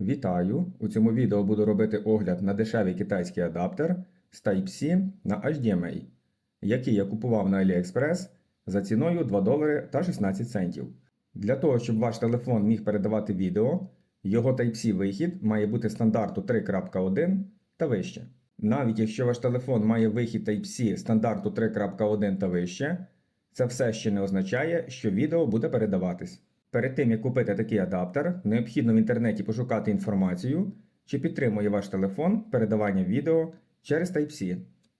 Вітаю! У цьому відео буду робити огляд на дешевий китайський адаптер з Type-C на HDMI, який я купував на AliExpress за ціною 2 долари та 16 центів. Для того, щоб ваш телефон міг передавати відео, його Type-C вихід має бути стандарту 3.1 та вище. Навіть якщо ваш телефон має вихід Type-C стандарту 3.1 та вище, це все ще не означає, що відео буде передаватись. Перед тим як купити такий адаптер, необхідно в інтернеті пошукати інформацію, чи підтримує ваш телефон передавання відео через Type-C.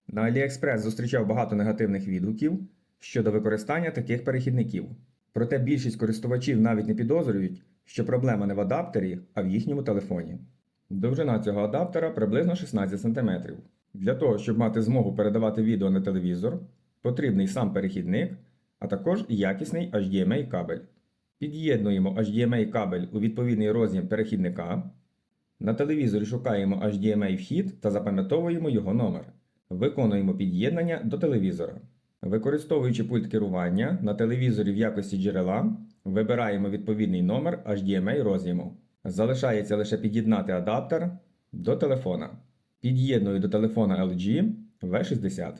На AliExpress зустрічав багато негативних відгуків щодо використання таких перехідників. Проте більшість користувачів навіть не підозрюють, що проблема не в адаптері, а в їхньому телефоні. Довжина цього адаптера приблизно 16 см. Для того, щоб мати змогу передавати відео на телевізор, потрібний сам перехідник, а також якісний HDMI кабель. Під'єднуємо HDMI кабель у відповідний роз'єм перехідника. На телевізорі шукаємо HDMI вхід та запам'ятовуємо його номер. Виконуємо під'єднання до телевізора. Використовуючи пульт керування на телевізорі в якості джерела, вибираємо відповідний номер HDMI роз'єму. Залишається лише під'єднати адаптер до телефона. Під'єдную до телефона LG V60.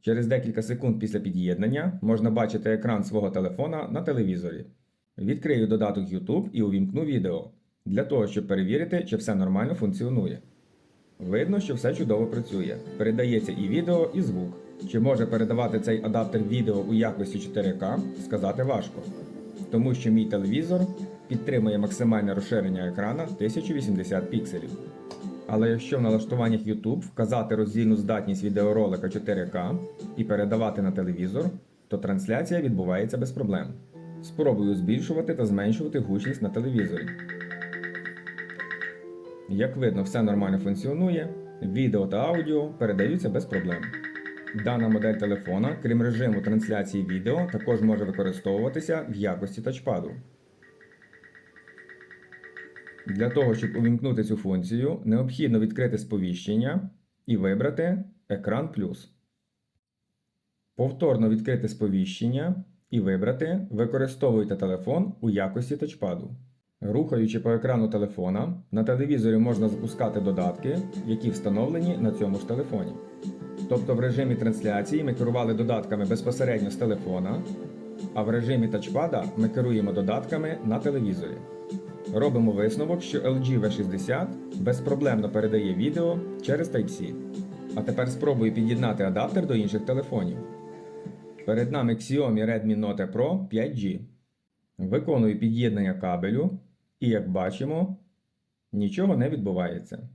Через декілька секунд після під'єднання можна бачити екран свого телефона на телевізорі. Відкрию додаток YouTube і увімкну відео для того, щоб перевірити, чи все нормально функціонує. Видно, що все чудово працює. Передається і відео, і звук. Чи може передавати цей адаптер відео у якості 4К, сказати важко. Тому що мій телевізор підтримує максимальне розширення екрана 1080 пікселів. Але якщо в налаштуваннях YouTube вказати роздільну здатність відеоролика 4К і передавати на телевізор, то трансляція відбувається без проблем. Спробую збільшувати та зменшувати гучність на телевізорі. Як видно, все нормально функціонує, відео та аудіо передаються без проблем. Дана модель телефона, крім режиму трансляції відео, також може використовуватися в якості тачпаду. Для того, щоб увімкнути цю функцію, необхідно відкрити сповіщення і вибрати Екран плюс. Повторно відкрити сповіщення і вибрати Використовуйте телефон у якості тачпаду. Рухаючи по екрану телефона, на телевізорі можна запускати додатки, які встановлені на цьому ж телефоні. Тобто в режимі трансляції ми керували додатками безпосередньо з телефона, а в режимі тачпада ми керуємо додатками на телевізорі. Робимо висновок, що LG V60 безпроблемно передає відео через Type-C. А тепер спробую під'єднати адаптер до інших телефонів. Перед нами Xiaomi Redmi Note Pro 5G. Виконую під'єднання кабелю, і як бачимо, нічого не відбувається.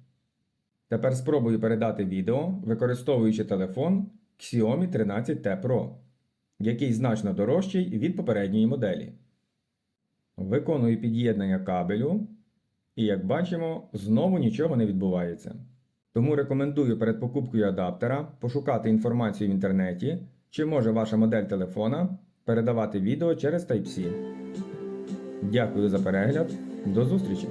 Тепер спробую передати відео, використовуючи телефон Xiaomi 13T Pro, який значно дорожчий від попередньої моделі. Виконую під'єднання кабелю, і як бачимо, знову нічого не відбувається. Тому рекомендую перед покупкою адаптера пошукати інформацію в інтернеті, чи може ваша модель телефона передавати відео через Type-C. Дякую за перегляд. До зустрічі!